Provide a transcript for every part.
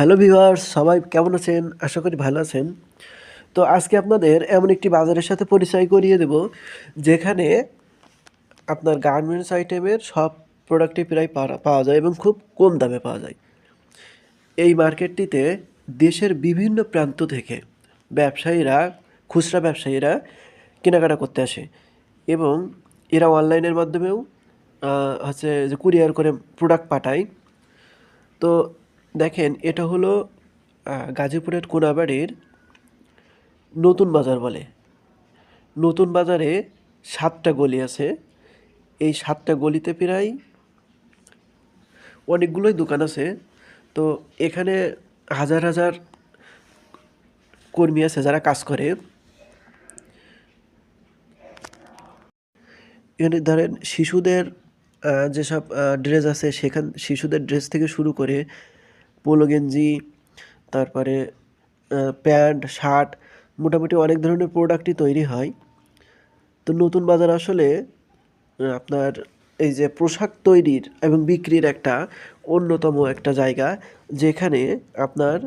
Hello viewers, সবাই কেমন আছেন? আশা করি ভালো আছেন। তো আজকে আপনাদের এমন একটি বাজারের সাথে পরিচয় করিয়ে দেব, যেখানে আপনার গার্মেন্টস আইটেমের সব প্রোডাক্টই প্রায় পাওয়া- পাওয়া যায় এবং খুব কম দামে পাওয়া যায়। এই মার্কেটটিতে দেশের বিভিন্ন প্রান্ত থেকে ব্যবসায়ীরা, খুচরা ব্যবসায়ীরা কেনাকাটা করতে আসে এবং এরা অনলাইনের মাধ্যমেও হচ্ছে যে কুরিয়ার করে প্রোডাক্ট পাঠায়। তো দেখেন, এটা হলো গাজীপুরের কোনাবাড়ির নতুন বাজার বলে। নতুন বাজারে সাতটা গলি আছে। এই সাতটা গলিতে প্রায় অনেকগুলোই দোকান আছে। তো এখানে হাজার হাজার কর্মী আছে যারা কাজ করে। এখানে ধরেন শিশুদের যেসব ড্রেস আছে, সেখান, শিশুদের ড্রেস থেকে শুরু করে পোলো গেঞ্জি, তারপরে প্যান্ট, শার্ট, মোটামুটি অনেক ধরনের প্রোডাক্টই তৈরি হয়। তো নতুন বাজার আসলে আপনার এই যে পোশাক তৈরির এবং বিক্রির একটা অন্যতম একটা জায়গা, যেখানে আপনার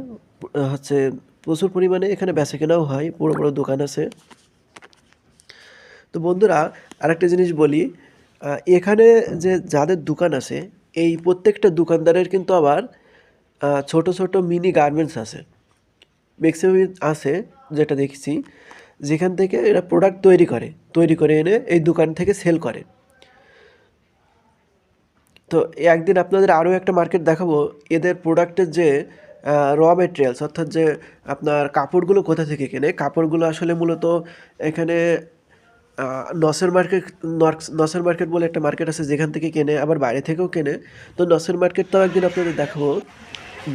হচ্ছে প্রচুর পরিমাণে এখানে বেচা কেনাও হয়, বড় বড় দোকান আছে। তো বন্ধুরা, আরেকটা জিনিস বলি এখানে যে যাদের দোকান আছে, এই প্রত্যেকটা দোকানদারের কিন্তু আবার ছোট ছোট মিনি গার্মেন্টস আছে। ম্যাক্সিমাম আছে, যেটা দেখছি, যেখান থেকে এরা প্রোডাক্ট তৈরি করে। তৈরি করে এনে এই দোকান থেকে সেল করে। তো একদিন আপনাদের আরও একটা মার্কেট দেখাবো। এদের প্রোডাক্টের যে র মেটেরিয়ালস অর্থাৎ যে আপনার কাপড়গুলো কোথা থেকে কেনে, কাপড়গুলো আসলে মূলত এখানে নসের মার্কেট নসের মার্কেট বলে একটা মার্কেট আছে, যেখান থেকে কেনে, আবার বাইরে থেকেও কেনে। তো নসের মার্কেটটাও একদিন আপনাদের দেখাবো।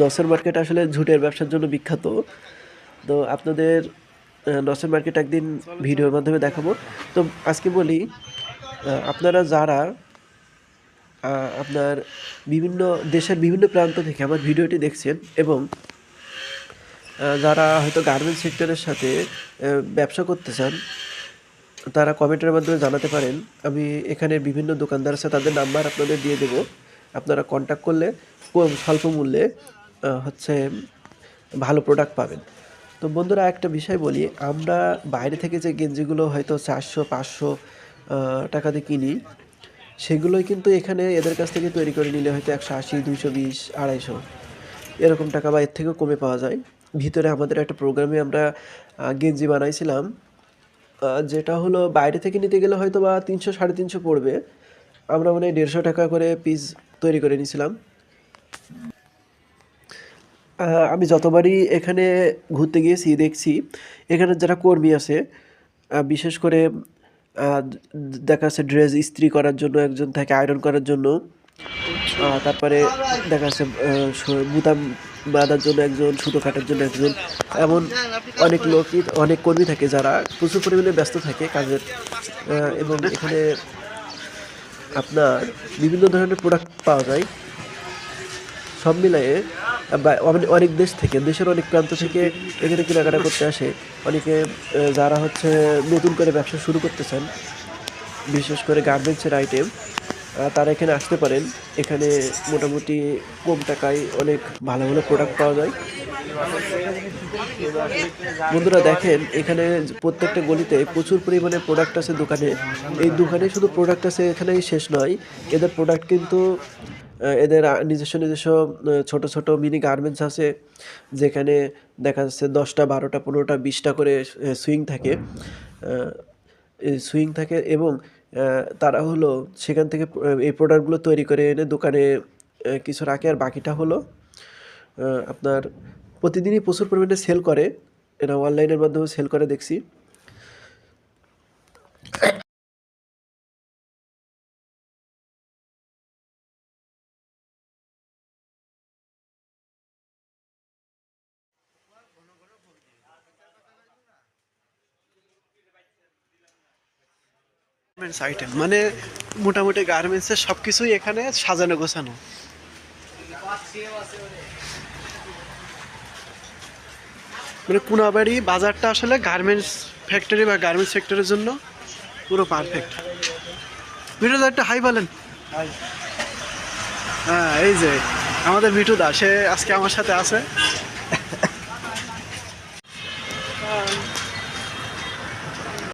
নসের মার্কেট আসলে ঝুটের ব্যবসার জন্য বিখ্যাত। তো আপনাদের নসের মার্কেট একদিন ভিডিওর মাধ্যমে দেখাবো। তো আজকে বলি আপনারা যারা আপনার বিভিন্ন দেশের বিভিন্ন প্রান্ত থেকে আমার ভিডিওটি দেখছেন এবং যারা হয়তো গার্মেন্টস সেক্টরের সাথে ব্যবসা করতে চান, তারা কমেন্টের মাধ্যমে জানাতে পারেন। আমি এখানে বিভিন্ন দোকানদার আছে, তাদের নাম্বার আপনাদের দিয়ে দেব। আপনারা কন্ট্যাক্ট করলে স্বল্প মূল্যে হচ্ছে ভালো প্রোডাক্ট পাবেন। তো বন্ধুরা একটা বিষয় বলি, আমরা বাইরে থেকে যে গেঞ্জিগুলো হয়তো চারশো, পাঁচশো টাকা দিয়ে কিনি, সেগুলোই কিন্তু এখানে এদের কাছ থেকে তৈরি করে নিলে হয়তো একশো আশি, দুইশো বিশ, আড়াইশো, এরকম টাকা বা এর থেকেও কমে পাওয়া যায়। ভিতরে আমাদের একটা প্রোগ্রামে আমরা গেঞ্জি বানাইছিলাম যেটা হলো বাইরে থেকে নিতে গেলে হয়তো বা তিনশো, সাড়ে তিনশো পড়বে। আমরা মানে দেড়শো টাকা করে পিস তৈরি করে নিয়েছিলাম। আমি যতবারই এখানে ঘুরতে গিয়েছি, দেখছি, এখানে যারা কর্মী আছে বিশেষ করে দেখা যাচ্ছে ড্রেস ইস্ত্রি করার জন্য একজন থাকে, আয়রন করার জন্য। তারপরে দেখা যাচ্ছে বুতাম বাঁধার জন্য একজন, সুতো কাটার জন্য একজন, এমন অনেক লোকই, অনেক কর্মী থাকে যারা প্রচুর পরিমাণে ব্যস্ত থাকে কাজের। এবং এখানে আপনার বিভিন্ন ধরনের প্রোডাক্ট পাওয়া যায়। সব মিলিয়ে অনেক দেশ থেকে, দেশের অনেক প্রান্ত থেকে এখানে কেনাকাটা করতে আসে। অনেকে যারা হচ্ছে নতুন করে ব্যবসা শুরু করতে চান, বিশেষ করে গার্মেন্টসের আইটেম তারা এখানে আসতে পারেন। এখানে মোটামুটি কম টাকায় অনেক ভালো ভালো প্রোডাক্ট পাওয়া যায়। বন্ধুরা দেখেন, এখানে প্রত্যেকটা গলিতে প্রচুর পরিমাণে প্রোডাক্ট আছে দোকানে। এই দোকানে শুধু প্রোডাক্ট আছে এখানেই শেষ নয়, এদের প্রোডাক্ট কিন্তু এদের নিজস্ব নিজস্ব ছোট ছোট মিনি গার্মেন্টস আছে, যেখানে দেখা যাচ্ছে দশটা, বারোটা, পনেরোটা, বিশটা করে সুইং থাকে। সুইং থাকে এবং তারা হলো সেখান থেকে এই প্রোডাক্টগুলো তৈরি করে এনে দোকানে কিছু রাখে আর বাকিটা হলো আপনার প্রতিদিনই প্রচুর পরিমাণে সেল করে। এরা অনলাইনের মাধ্যমে সেল করে দেখছি। গার্মেন্টস আইটেম মানে মোটামুটি গার্মেন্টসের সব কিছুই এখানে সাজানো গোছানো। মানে কোনাবাড়ি বাজারটা আসলে গার্মেন্টস ফ্যাক্টরি বা গার্মেন্টস সেক্টরের জন্য পুরো পারফেক্ট ভিডিওটা একটা হাই বলেন। হ্যাঁ এই যে আমাদের মিঠু দা সে আজকে আমার সাথে আছে।